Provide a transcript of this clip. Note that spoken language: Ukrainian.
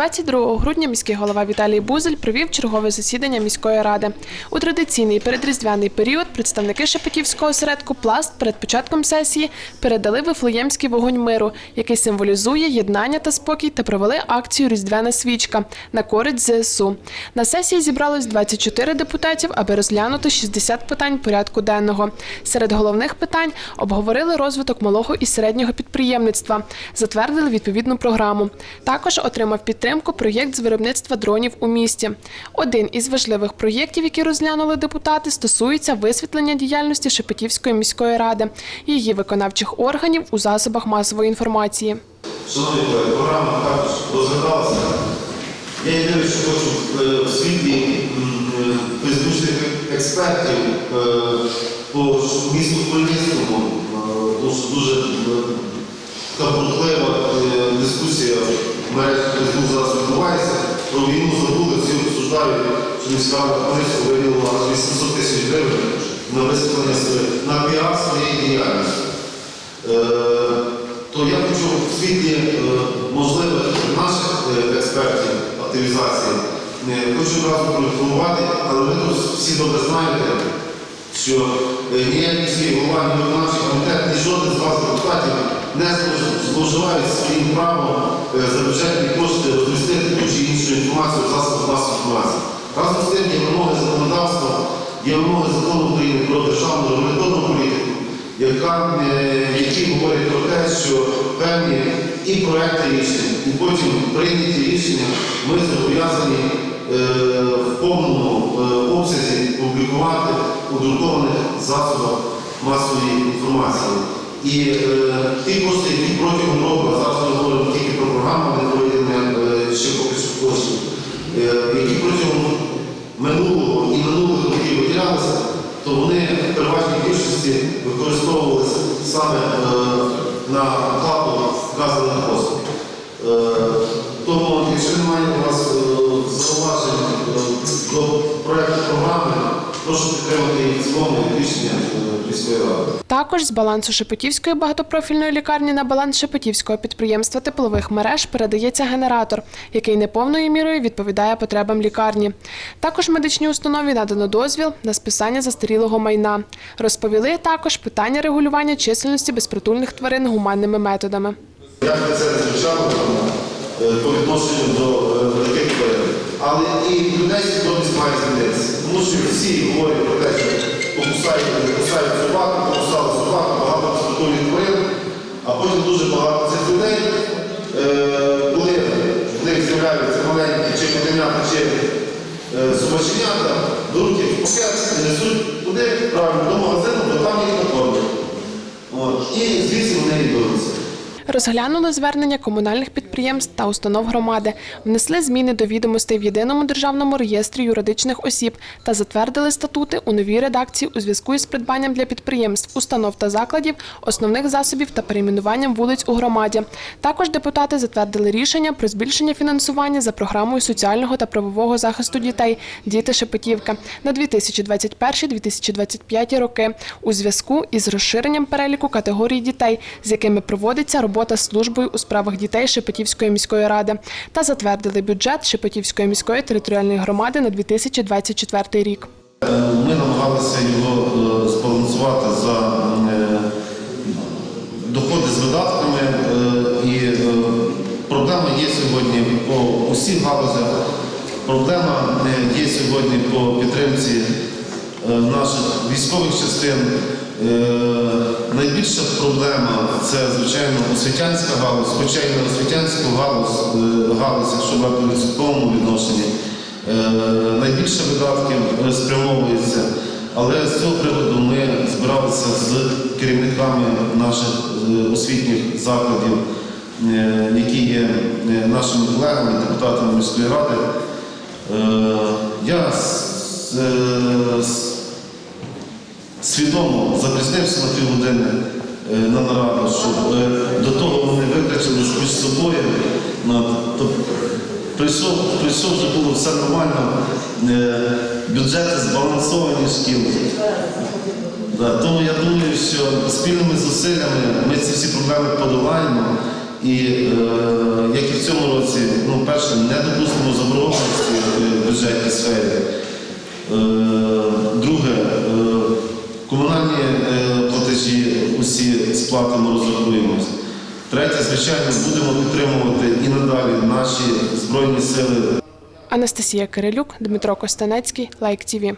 22 грудня міський голова Віталій Бузель провів чергове засідання міської ради. У традиційний передріздвяний період представники Шепетівського осередку Пласт перед початком сесії передали Вифлеємський вогонь миру, який символізує єднання та спокій, та провели акцію Різдвяна свічка на користь ЗСУ. На сесії зібралось 24 депутатів, аби розглянути 60 питань порядку денного. Серед головних питань обговорили розвиток малого і середнього підприємництва, затвердили відповідну програму. Також отримав підтримку проєкт з виробництва дронів у місті. Один із важливих проєктів, які розглянули депутати, стосується висвітлення діяльності Шепетівської міської ради, її виконавчих органів у засобах масової інформації. Шановні колеги, програма також розглядалася. Я єдине, що хочу е, в світлі м, е, експертів е, по місту Хмельницькому, тому що дуже е, дискусія Фейсбук зараз відбувається. Про війну забули, всі обсуждають, що міська рада виділила 800 тисяч гривень на висвітлення своє- на піар своєї діяльності. Е, то я хочу в світлі е, можливих наших е, експертів активізації, хочу одразу проінформувати, але ви всі добре знаєте, що ніякий міський голова, ні виконавчий комітет, ні жоден з вас депутатів не зловживають своїм правом е, за кошти розмістити чи іншу інформацію в засобах масової інформації. Разом з тим є вимоги законодавства, є вимоги закону України про державну регуляторну політику е, які говорять про те, що певні і проекти рішень, і потім прийняті рішення ми зобов'язані е, в повному обсязі публікувати у друкованих засобах масової інформації. І е, ті кошти, які протягом року, а зараз ми говоримо тільки про програму, не про е, ще поки що коштів, е, які протягом минулого і минулих років виділялися, то вони в переважній більшості використовувалися саме на оплату вказаних послуг. Прошу підтримати в цілому рішення е, міської ради. Також з балансу Шепетівської багатопрофільної лікарні на баланс Шепетівського підприємства теплових мереж передається генератор, який неповною мірою відповідає потребам лікарні. Також медичній установі надано дозвіл на списання застарілого майна. Розповіли також питання регулювання чисельності безпритульних тварин гуманними методами. Як це звучало е, по відношенню до е, великих тварин. Але і людей свідомість має змінитися. Тому що всі говорять про те, що покусають, покусають собаку, покусали собаку, багато безпритульних тварин, а потім дуже багато цих людей, е, коли в них з'являються маленькі чи котенята, чи е, собаченята, беруть їх в пакет і несуть туди, правильно, до магазину, бо там їх накормлять. І беруться. Розглянули звернення комунальних підприємств та установ громади, внесли зміни до відомостей в єдиному державному реєстрі юридичних осіб та затвердили статути у новій редакції у зв'язку із придбанням для підприємств, установ та закладів основних засобів та перейменуванням вулиць у громаді. Також депутати затвердили рішення про збільшення фінансування за програмою соціального та правового захисту дітей Діти Шепетівка на 2021-2025 роки у зв'язку із розширенням переліку категорій дітей, з якими проводиться робота з службою у справах дітей Шепетівської міської ради, та затвердили бюджет Шепетівської міської територіальної громади на 2024 рік. Е, Ми намагалися його е, збалансувати за е, доходи з видатками, е, і е, проблема є сьогодні по усіх галузях. Проблема е, є сьогодні по підтримці е, наших військових частин. Е, Найбільша проблема це, звичайно, освітянська галузь, хоча і на освітянську галузь, е, галузь, якщо брати в відсотковому відношенні, е, найбільше видатків спрямовується. Але з цього приводу ми збиралися з керівниками наших освітніх закладів, які є нашими колегами, депутатами міської ради. Я з- свідомо запізнився на півгодини е, на нараду, щоб е, до того вони викричали між собою. Ну, то Прийшов, прийшов, вже було все нормально, е, бюджети збалансовані шкіл. Да, тому я думаю, що спільними зусиллями ми ці всі проблеми подолаємо І е, як і в цьому році, ну, перше, не допустимо заборгованості в бюджетній сфері. Е, Друге, е, комунальні е, платежі усі сплатимо, розрахуємось. Третє, звичайно, будемо підтримувати і надалі наші Збройні сили Анастасія Кирилюк, Дмитро Костанецький, Лайк ТІВІ.